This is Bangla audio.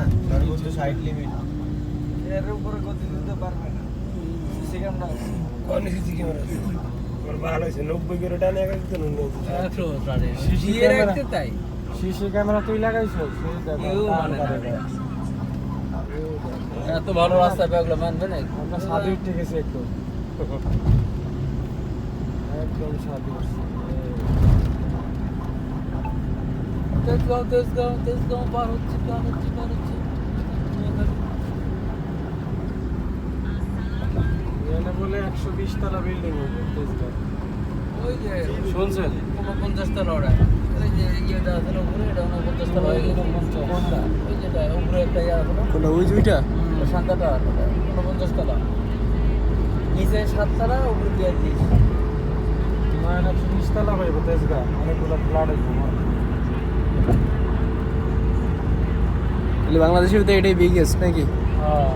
না সর্বোচ্চ ষাট লিমিট এর উপরে গতি দিতে পারবে না। সিসি ক্যামেরা কোন সিসি সিসি। তাই। সিসি ক্যামেরা তুই লাগাইছো? মানে এত ভালো রাস্তা পেয়ে মানবে না আমরা সাধু উঠে গেছি একটু একদম সাধু তেজগাঁও তেজগাঁও তেজগাঁও পার হচ্ছে পার হচ্ছে পার হচ্ছে এখানে বলে একশো বিশ তলা বিল্ডিং তেজগাঁও ওই যে শুনছেন? উনপঞ্চাশ তলা ওরা আছে ইয়ে আছে নিচে সাত তলা উপরে বিয়াল্লিশ। না একশো বিশ তলা হইব তেজগাঁও অনেকগুলো ফ্ল্যাট হইব বাংলাদেশের তো এটাই বিগেস্ট নাকি? হ্যাঁ।